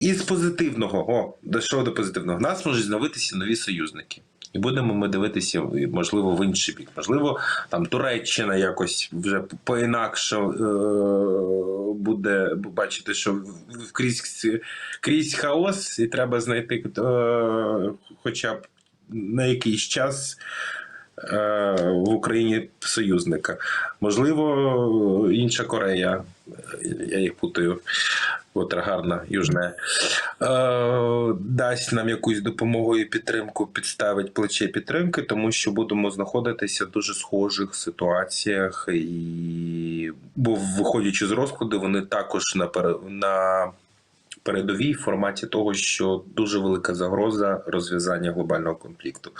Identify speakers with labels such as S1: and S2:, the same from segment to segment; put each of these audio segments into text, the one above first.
S1: І з позитивного, о, дійшло до позитивного. В нас можуть з'явитися нові союзники. І будемо ми дивитися, можливо, в інший бік. Можливо, там Туреччина якось вже по-інакше е- буде бачити, що в- крізь, крізь хаос, і треба знайти е- хоча б на якийсь час е- в Україні союзника. Можливо, інша Корея. Я їх путаю. Котра гарна, южне. Е, дасть нам якусь допомогу і підтримку, підставить плече підтримки, тому що будемо знаходитися в дуже схожих ситуаціях. І... Бо, виходячи з розкладу, вони також на, на передовій в форматі того, що дуже велика загроза розв'язання глобального конфлікту.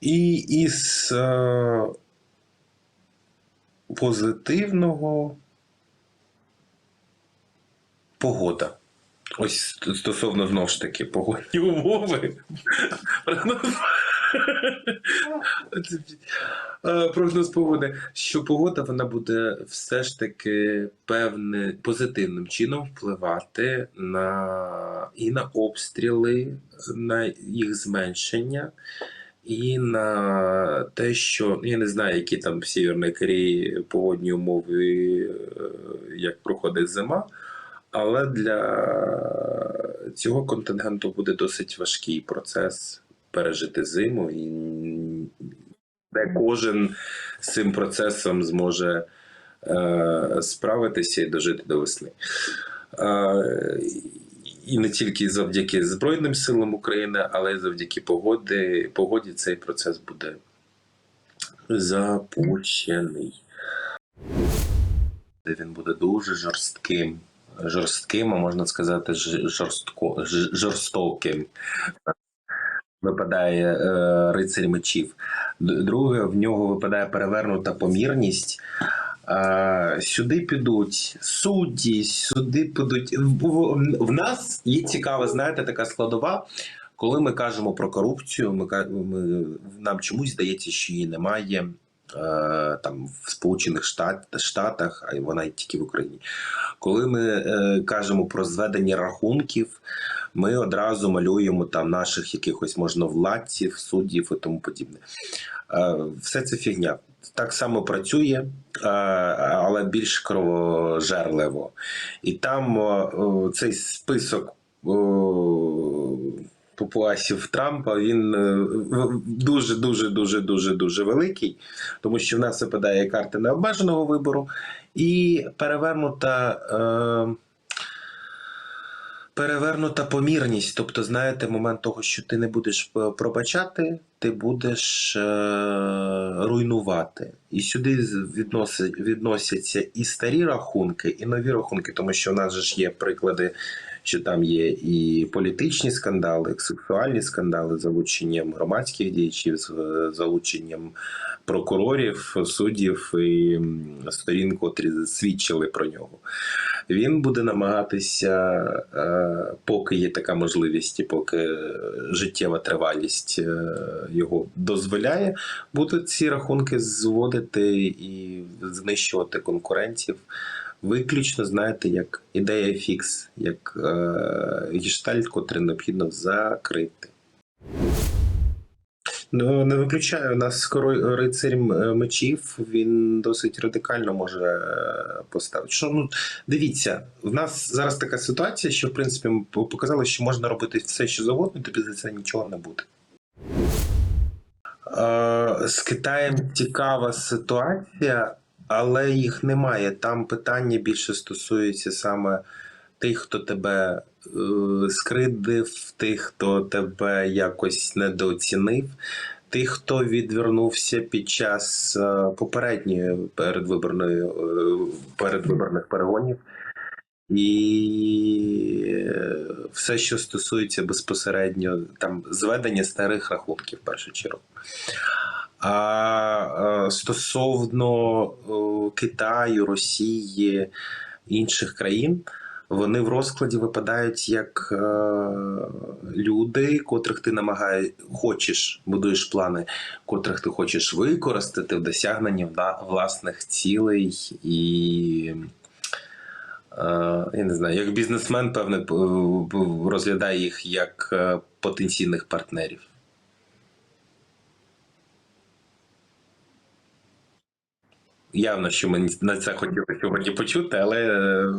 S1: І із е... позитивного погода. Ось стосовно знову ж таки погодні умови. Прогноз погоди, що погода вона буде все ж таки певне позитивним чином впливати на і на обстріли, на їх зменшення, і на те, що ну, я не знаю, які там в Сєвєрній Кореї погодні умови, е, як проходить зима. Але для цього контингенту буде досить важкий процес пережити зиму, і не кожен з цим процесом зможе е, справитися і дожити до весни. Е, і не тільки завдяки Збройним силам України, але й завдяки погоди, погоді цей процес буде запущений. Він буде дуже жорстким жорстким, а можна сказати, жорстко, жорстоким. Випадає е, рицарь мечів. Друге, в нього випадає перевернута помірність. Е, сюди підуть судді, сюди підуть. В, в- в нас є цікава, знаєте, така складова. Коли ми кажемо про корупцію, ми, ми, нам чомусь здається, що її немає там в Сполучених Штат, Штатах, а вона й тільки в Україні. Коли ми е, кажемо про зведення рахунків, ми одразу малюємо там наших якихось можновладців, суддів і тому подібне. Е, все це фігня. Так само працює, е, але більш кровожерливо. І там е, е, цей список. Попуасів Трампа він е, дуже дуже дуже дуже дуже великий, тому що в нас випадає карта необмеженого вибору і перевернута. Е, Перевернута помірність, тобто, знаєте, момент того, що ти не будеш е, пробачати, ти будеш е, руйнувати. І сюди відносяться і старі рахунки, і нові рахунки, тому що в нас ж є приклади, що там є і політичні скандали, і сексуальні скандали з залученням громадських діячів, з залученням прокурорів, суддів і сторін, котрі свідчили про нього. Він буде намагатися, е, поки є така можливість, і поки життєва тривалість е, його дозволяє, будуть ці рахунки зводити і знищувати конкурентів. Виключно, знаєте, як ідея фікс, як е, гештальт, котрий необхідно закрити. Ну, не виключаю, у нас скоро рицарь мечів, він досить радикально може е, поставити. Що, ну, дивіться, в нас зараз така ситуація, що в принципі ми показали, що можна робити все, що завгодно, тобі за це нічого не буде. Е, з Китаєм цікава ситуація, але їх немає. Там питання більше стосується саме тих, хто тебе е, скридив, тих, хто тебе якось недооцінив, тих, хто відвернувся під час е, попередньої передвиборної е, передвиборних перегонів. І е, все, що стосується безпосередньо там зведення старих рахунків, в першу чергу. А е, стосовно е, Китаю, Росії, інших країн, вони в розкладі випадають як е, люди, котрих ти намагаєш, хочеш, будуєш плани, котрих ти хочеш використати в досягненні власних цілей і я не знаю, як бізнесмен, певне, розглядає їх як потенційних партнерів. Явно, що мені на це хотіли сьогодні почути, але е,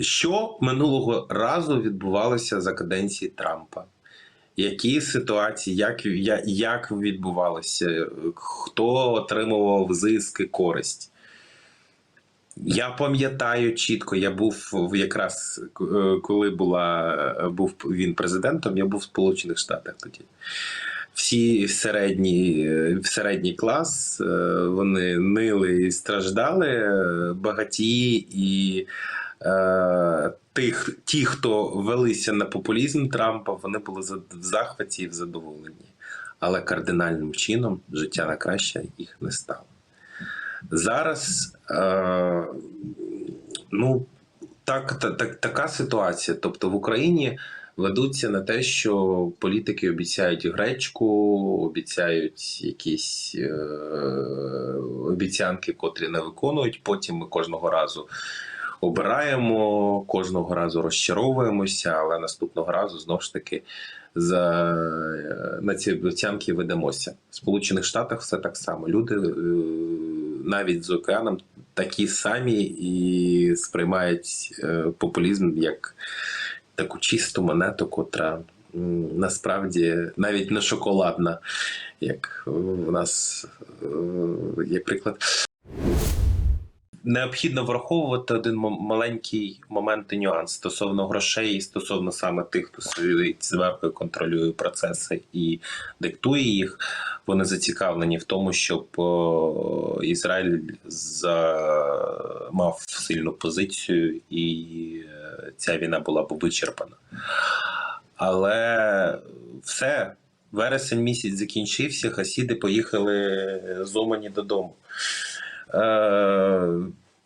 S1: що минулого разу відбувалося за каденції Трампа? Які ситуації, як, як відбувалося? Хто отримував зиски, користь? Я пам'ятаю чітко, я був якраз е, коли була, був він президентом, я був в Сполучених Штатах тоді. Всі середній, е, середній клас е, вони нили і страждали, е, багаті і тих, ті, хто велися на популізм Трампа, вони були в захваті і в задоволенні. Але кардинальним чином життя на краще їх не стало. Зараз е, ну, так, та, так, така ситуація. Тобто в Україні ведуться на те, що політики обіцяють гречку, обіцяють якісь е, обіцянки, котрі не виконують. Потім ми кожного разу обираємо, кожного разу розчаровуємося, але наступного разу знову ж таки за, е, на ці обіцянки ведемося. В Сполучених Штатах все так само. Люди е, навіть з океаном такі самі і сприймають е, популізм як таку чисту монету, котра насправді навіть не шоколадна, як в нас е, є приклад. Необхідно враховувати один маленький момент і нюанс стосовно грошей, і стосовно саме тих, хто сидить зверху контролює процеси і диктує їх. Вони зацікавлені в тому, щоб Ізраїль мав сильну позицію, і е, ця війна була б вичерпана. Але все, вересень місяць закінчився, хасіди поїхали зомані додому. Е,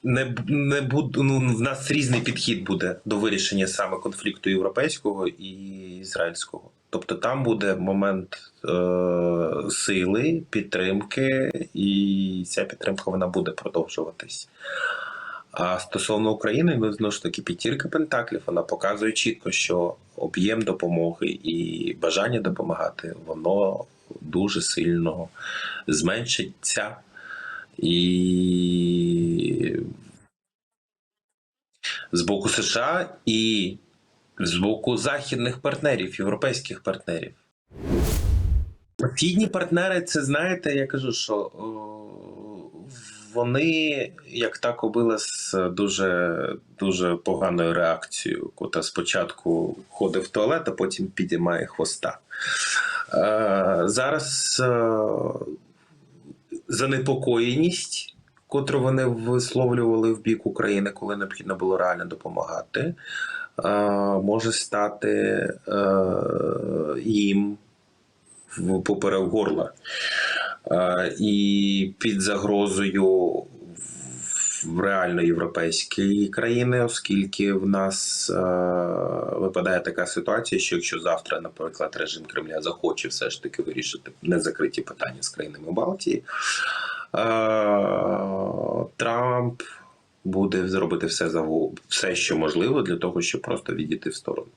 S1: не, не буд, ну, в нас різний підхід буде до вирішення саме конфлікту європейського і ізраїльського. Тобто там буде момент е, сили, підтримки, і ця підтримка вона буде продовжуватись. А стосовно України, ну знову ж таки, п'ятірка Пентаклів вона показує чітко, що об'єм допомоги і бажання допомагати, воно дуже сильно зменшиться. І з боку США і з боку західних партнерів, європейських партнерів. Східні партнери, це знаєте, я кажу, що о, вони як та кобила з дуже, дуже поганою реакцією, кота спочатку ходить в туалет, а потім підіймає хвоста. Е, зараз е, занепокоєність, котру вони висловлювали в бік України, коли необхідно було реально допомагати, е, може стати е, їм поперек горла. Е, І під загрозою в реально європейські країни, оскільки в нас е, випадає така ситуація, що якщо завтра, наприклад, режим Кремля захоче все ж таки вирішити незакриті питання з країнами Балтії, е, Трамп буде зробити все, все, що можливо, для того, щоб просто відійти в сторону.